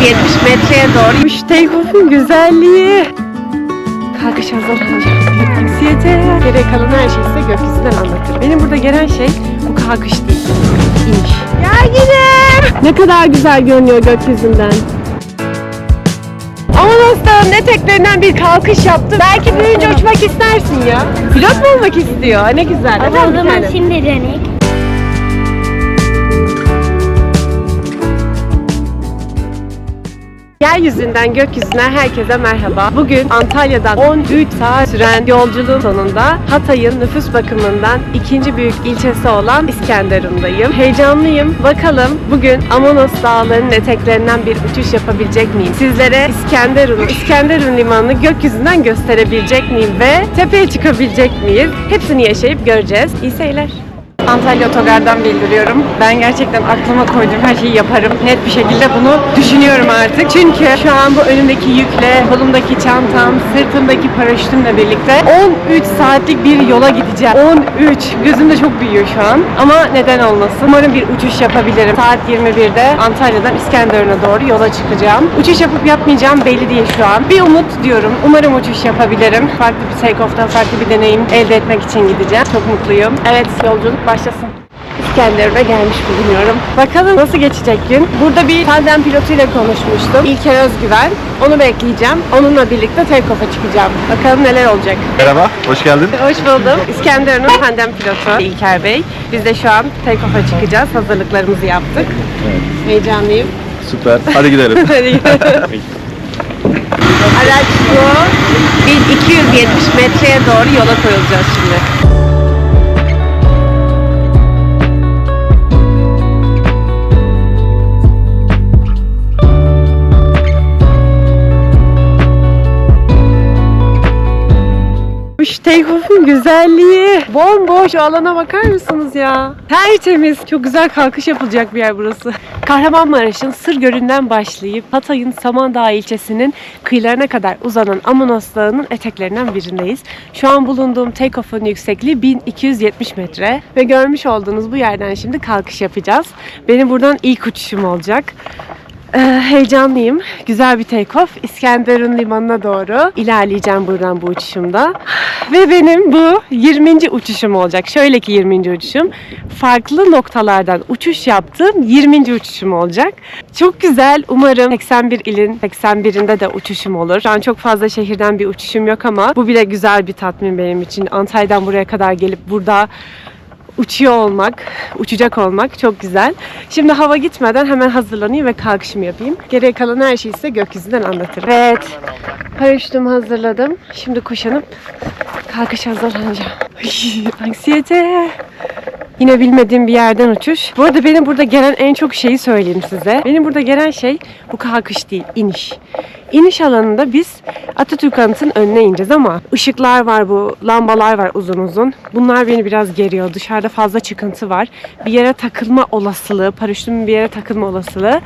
metreye doğru. Müşteyhuf'un güzelliği. Kalkış hazırlanacağım. Anksiyete. Geriye kalan her şey size gökyüzünden anlatır. Benim burada gelen şey bu kalkış değil. İniş. Ya yine. Ne kadar güzel görünüyor gökyüzünden. Amanos'tan eteklerinden bir kalkış yaptım. Belki büyüyünce uçmak istersin ya. Pilot mu olmak istiyor? Ne güzel. Ama o zaman şimdi denek. Yeryüzünden gökyüzüne herkese merhaba. Bugün Antalya'dan 13 saat süren yolculuğun sonunda Hatay'ın nüfus bakımından ikinci büyük ilçesi olan İskenderun'dayım. Heyecanlıyım. Bakalım bugün Amanos Dağları'nın eteklerinden bir uçuş yapabilecek miyim? Sizlere İskenderun'u, İskenderun Limanı'nı gökyüzünden gösterebilecek miyim ve tepeye çıkabilecek miyiz? Hepsini yaşayıp göreceğiz. İyi seyirler. Antalya Otogar'dan bildiriyorum. Ben gerçekten aklıma koyduğum her şeyi yaparım. Net bir şekilde bunu düşünüyorum artık. Çünkü şu an bu önümdeki yükle, kolumdaki çantam, sırtımdaki paraşütümle birlikte 13 saatlik bir yola gideceğim. 13. Gözüm de çok büyüyor şu an. Ama neden olmasın? Umarım bir uçuş yapabilirim. Saat 21'de Antalya'dan İskenderun'a doğru yola çıkacağım. Uçuş yapıp yapmayacağım belli değil şu an. Bir umut diyorum. Umarım uçuş yapabilirim. Farklı bir take-off'tan farklı bir deneyim elde etmek için gideceğim. Çok mutluyum. Evet yolculuk başlasın. İskenderun'a gelmiş bulunuyorum. Bakalım nasıl geçecek gün. Burada bir tandem pilotuyla konuşmuştum. İlker Özgüven. Onu bekleyeceğim. Onunla birlikte take-off'a çıkacağım. Bakalım neler olacak. Merhaba, hoş geldin. Hoş buldum. İskenderun'un tandem pilotu İlker Bey. Biz de şu an take-off'a çıkacağız. Hazırlıklarımızı yaptık. Heyecanlıyım. Süper. Hadi gidelim. Hadi gidelim. Araç bu. 1270 metreye doğru yola koyulacağız şimdi. Müşteyhuf'un güzelliği. Bomboş alana bakar mısınız ya? Tertemiz. Çok güzel kalkış yapılacak bir yer burası. Kahramanmaraş'ın Sırgölü'nden başlayıp Hatay'ın Samandağ ilçesinin kıyılarına kadar uzanan Amanos Dağı'nın eteklerinden birindeyiz. Şu an bulunduğum take-off'un yüksekliği 1270 metre ve görmüş olduğunuz bu yerden şimdi kalkış yapacağız. Benim buradan ilk uçuşum olacak. Ee, heyecanlıyım. Güzel bir take-off. İskenderun limanına doğru ilerleyeceğim buradan bu uçuşumda. Ve benim bu 20. uçuşum olacak. Şöyle ki 20. uçuşum. Farklı noktalardan uçuş yaptığım 20. uçuşum olacak. Çok güzel. Umarım 81 ilin 81'inde de uçuşum olur. Şu an çok fazla şehirden bir uçuşum yok ama bu bile güzel bir tatmin benim için. Antalya'dan buraya kadar gelip burada uçuyor olmak, uçacak olmak çok güzel. Şimdi hava gitmeden hemen hazırlanayım ve kalkışımı yapayım. Geriye kalan her şeyi size gökyüzünden anlatırım. Evet, paraşütümü hazırladım. Şimdi kuşanıp kalkış hazırlanacağım. Ay, Anksiyete. Yine bilmediğim bir yerden uçuş. Bu arada benim burada gelen en çok şeyi söyleyeyim size. Benim burada gelen şey bu kalkış değil, iniş. İniş alanında biz Atatürk Anıtı'nın önüne ineceğiz ama ışıklar var bu, lambalar var uzun uzun. Bunlar beni biraz geriyor. Dışarıda fazla çıkıntı var. Bir yere takılma olasılığı, paraşütümün bir yere takılma olasılığı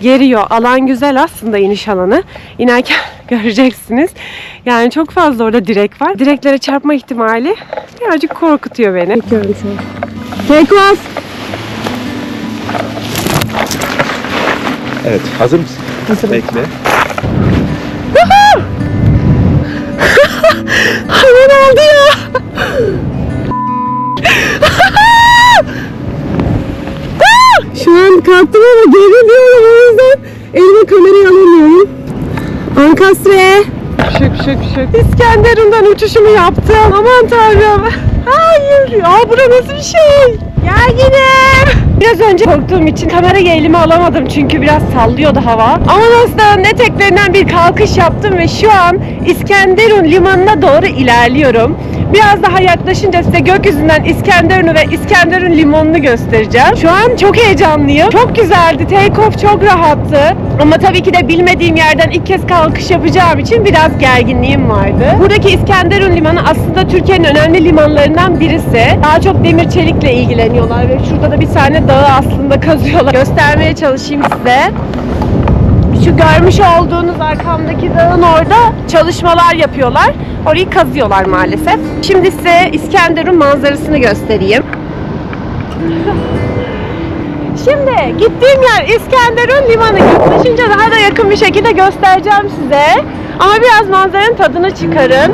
geriyor. Alan güzel aslında iniş alanı. İnerken göreceksiniz. Yani çok fazla orada direk var. Direklere çarpma ihtimali birazcık korkutuyor beni. Bekliyorum şu. Take off. Evet, hazır mısın? Hazırım. Bekle. Hemen oldu ya. Şu an kalktım ama geriliyorum o yüzden elime kamerayı alamıyorum. Ankastre. Şık şık şık. İskenderun'dan uçuşumu yaptım. Aman tanrım. Hayır. Ya bura nasıl bir şey? Gel yine. Biraz önce korktuğum için kamerayı elime alamadım çünkü biraz sallıyordu hava. Amanos Dağı'nın eteklerinden bir kalkış yaptım ve şu an İskenderun limanına doğru ilerliyorum. Biraz daha yaklaşınca size gökyüzünden İskenderun'u ve İskenderun limanını göstereceğim. Şu an çok heyecanlıyım. Çok güzeldi. Take-off çok rahattı. Ama tabii ki de bilmediğim yerden ilk kez kalkış yapacağım için biraz gerginliğim vardı. Buradaki İskenderun Limanı aslında Türkiye'nin önemli limanlarından birisi. Daha çok demir çelikle ilgileniyorlar ve şurada da bir tane dağı aslında kazıyorlar. Göstermeye çalışayım size. Şu görmüş olduğunuz arkamdaki dağın orada çalışmalar yapıyorlar. Orayı kazıyorlar maalesef. Şimdi size İskenderun manzarasını göstereyim. Şimdi gittiğim yer İskenderun Limanı. Yaklaşınca daha da yakın bir şekilde göstereceğim size. Ama biraz manzaranın tadını çıkarın.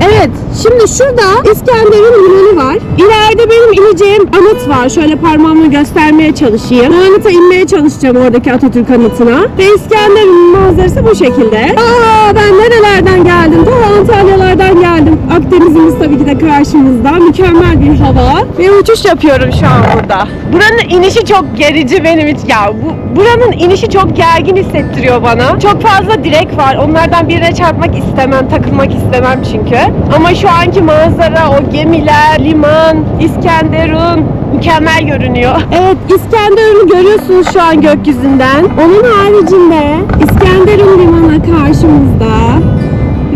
Evet, şimdi şurada İskenderun limanı var. İleride benim ineceğim anıt var. Şöyle parmağımla göstermeye çalışayım. Bu anıta inmeye çalışacağım oradaki Atatürk anıtına. Ve İskenderun manzarası bu şekilde. Aa ben nerelerden geldim? Ta Antalyalardan geldim. Akdenizimiz tabii ki de karşımızda. Mükemmel bir hava. Ve uçuş yapıyorum şu an burada. Buranın inişi çok gerici benim için. Ya bu, buranın inişi çok gergin hissettiriyor bana. Çok fazla direk var. Onlardan birine çarpmak istemem, takılmak istemem çünkü. Ama şu anki manzara, o gemiler, liman, İskenderun mükemmel görünüyor. Evet, İskenderun'u görüyorsunuz şu an gökyüzünden. Onun haricinde İskenderun limanı karşımızda.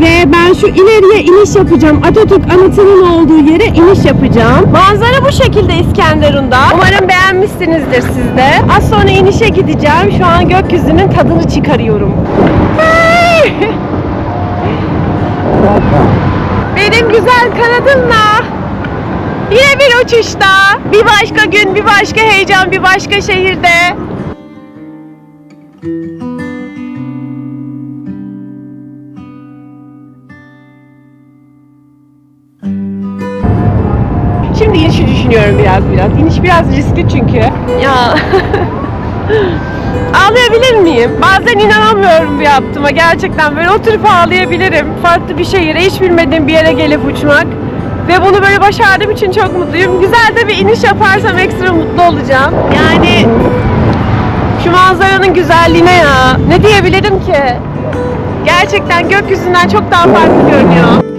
Ve ben şu ileriye iniş yapacağım. Atatürk anıtının olduğu yere iniş yapacağım. Manzara bu şekilde İskenderun'da. Umarım beğenmişsinizdir siz de. Az sonra inişe gideceğim. Şu an gökyüzünün tadını çıkarıyorum. Hey! Benim güzel kanadımla yine bir uçuşta. Bir başka gün, bir başka heyecan, bir başka şehirde. Şimdi inişi düşünüyorum biraz biraz. İniş biraz riskli çünkü. Ya Ağlayabilir miyim? Bazen inanamıyorum bu yaptığıma. Gerçekten böyle oturup ağlayabilirim. Farklı bir şehire, hiç bilmediğim bir yere gelip uçmak. Ve bunu böyle başardığım için çok mutluyum. Güzel de bir iniş yaparsam ekstra mutlu olacağım. Yani şu manzaranın güzelliğine ya. Ne diyebilirim ki? Gerçekten gökyüzünden çok daha farklı görünüyor.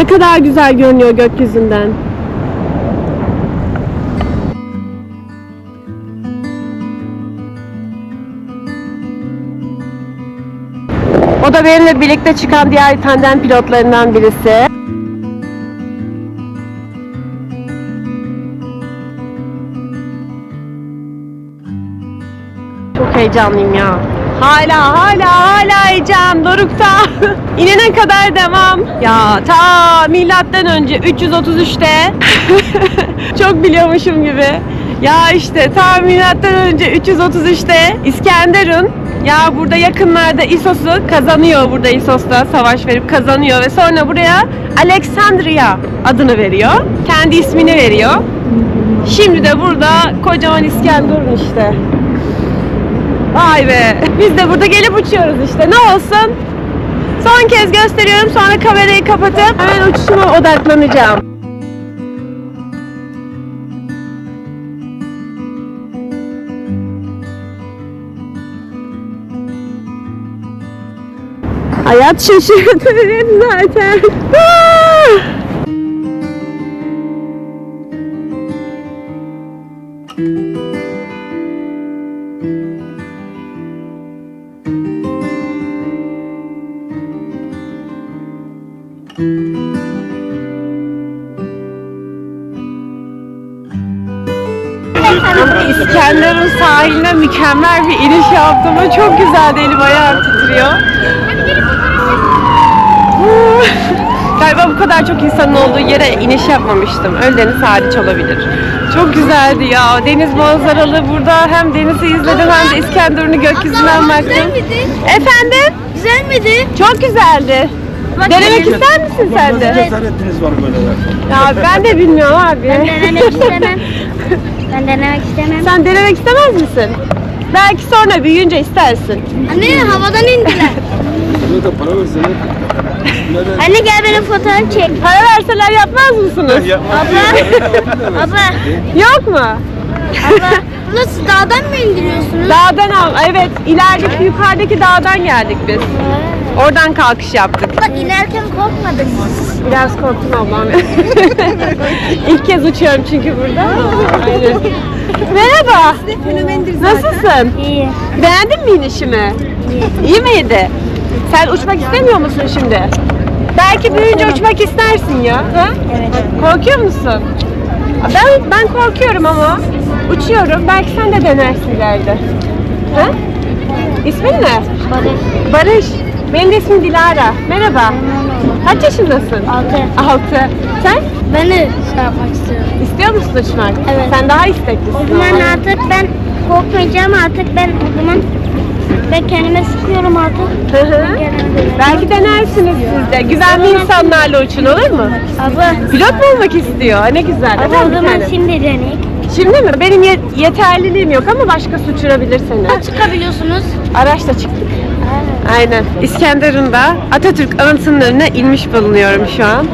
Ne kadar güzel görünüyor gökyüzünden. O da benimle birlikte çıkan diğer tandem pilotlarından birisi. Çok heyecanlıyım ya. Hala hala hala heyecan Doruk'ta. İnene kadar devam. Ya ta milattan önce 333'te çok biliyormuşum gibi. Ya işte ta milattan önce 333'te İskenderun ya burada yakınlarda İsos'u kazanıyor burada İsos'ta savaş verip kazanıyor ve sonra buraya Alexandria adını veriyor. Kendi ismini veriyor. Şimdi de burada kocaman İskenderun işte. Vay be. Biz de burada gelip uçuyoruz işte. Ne olsun? Son kez gösteriyorum sonra kamerayı kapatıp hemen uçuşuma odaklanacağım. Hayat şaşırtır zaten. Ah! İskenderun sahiline mükemmel bir iniş yaptım. ve Çok güzeldi elim ayağım titriyor. Galiba bu kadar çok insanın olduğu yere iniş yapmamıştım. Öldeniz hariç olabilir. Çok güzeldi ya. Deniz manzaralı burada hem denizi izledim hem de İskenderun'u gökyüzünden baktım. Güzel miydi? Efendim? Güzel miydi? Çok güzeldi. Denemek ister misin sen de? Cesaretiniz var böyle. Ya ben de bilmiyorum abi. Ben denemek istemem. Ben denemek istemem. Sen denemek istemez misin? Belki sonra büyüyünce istersin. Anne havadan indiler. Buraya da para verseler. Anne gel benim fotoğraf çek. Para verseler yapmaz mısınız? Abla. Abla. Yok mu? Abla. Siz dağdan mı indiriyorsunuz? Dağdan al. Evet, ilerideki yukarıdaki dağdan geldik biz. Oradan kalkış yaptık. Bak inerken korkmadın mı? Biraz korktum ablam. İlk kez uçuyorum çünkü burada. Aynen. Merhaba. Nasılsın? İyi. Beğendin mi inişimi? İyi miydi? Sen uçmak istemiyor musun şimdi? Belki büyüyünce uçmak istersin ya. Ha? Evet. Korkuyor musun? Ben ben korkuyorum ama uçuyorum. Belki sen de denersin ileride. Ha? İsmin ne? Barış. Barış. Benim de ismim Dilara. Merhaba. Kaç yaşındasın? Altı. Altı. Sen Ben de şey yapmak istiyorum. istiyor musun uçmak? Evet. Sen daha isteklisin. O zaman artık ben korkmayacağım artık ben o zaman ben kendime sıkıyorum artık. Hı hı. Belki denersiniz siz de. Güvenli insanlarla uçun olur mu? Abla, Pilot mu olmak istiyor? Ne güzel. Neden o zaman şimdi deneyin. Şimdi mi? Benim ye- yeterliliğim yok ama başkası uçurabilir seni. Çıkabiliyorsunuz. Araçla çıktık. Aynen. İskenderun'da Atatürk anıtının önüne inmiş bulunuyorum şu an.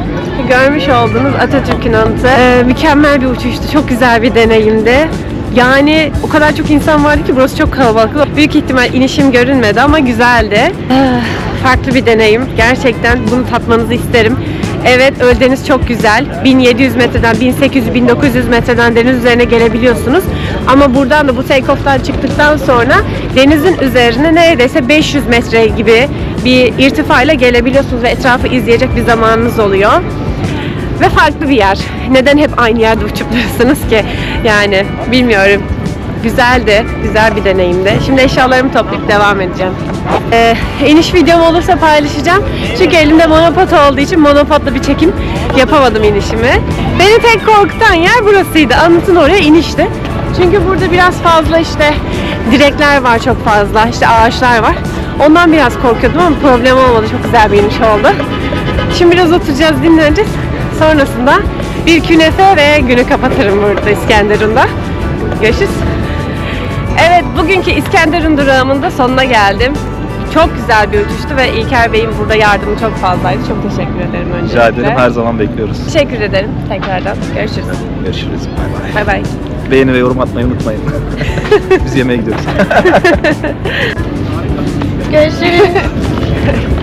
Görmüş olduğunuz Atatürk'ün anıtı. Ee, mükemmel bir uçuştu. Çok güzel bir deneyimdi. Yani o kadar çok insan vardı ki burası çok kalabalık. Büyük ihtimal inişim görünmedi ama güzeldi. Farklı bir deneyim. Gerçekten bunu tatmanızı isterim. Evet Ölüdeniz çok güzel. 1700 metreden, 1800, 1900 metreden deniz üzerine gelebiliyorsunuz. Ama buradan da bu take-off'tan çıktıktan sonra denizin üzerine neredeyse 500 metre gibi bir irtifayla gelebiliyorsunuz ve etrafı izleyecek bir zamanınız oluyor. Ve farklı bir yer. Neden hep aynı yerde uçup duruyorsunuz ki? Yani bilmiyorum. Güzeldi. Güzel bir deneyimdi. Şimdi eşyalarımı toplayıp devam edeceğim. Ee, iniş videom olursa paylaşacağım. Çünkü elimde monopod olduğu için monopodla bir çekim yapamadım inişimi. Beni tek korkutan yer burasıydı. Anıtın oraya inişti. Çünkü burada biraz fazla işte direkler var çok fazla. işte ağaçlar var. Ondan biraz korkuyordum ama problem olmadı. Çok güzel bir iniş oldu. Şimdi biraz oturacağız, dinleneceğiz. Sonrasında bir künefe ve günü kapatırım burada İskenderun'da. Görüşürüz. Evet, bugünkü İskenderun durağımın da sonuna geldim. Çok güzel bir uçuştu ve İlker Bey'in burada yardımı çok fazlaydı. Çok teşekkür ederim öncelikle. Rica ederim. Her zaman bekliyoruz. Teşekkür ederim tekrardan. Görüşürüz. Görüşürüz. Bay bay. Bay bay. Beğeni ve yorum atmayı unutmayın. Biz yemeğe gidiyoruz. Görüşürüz.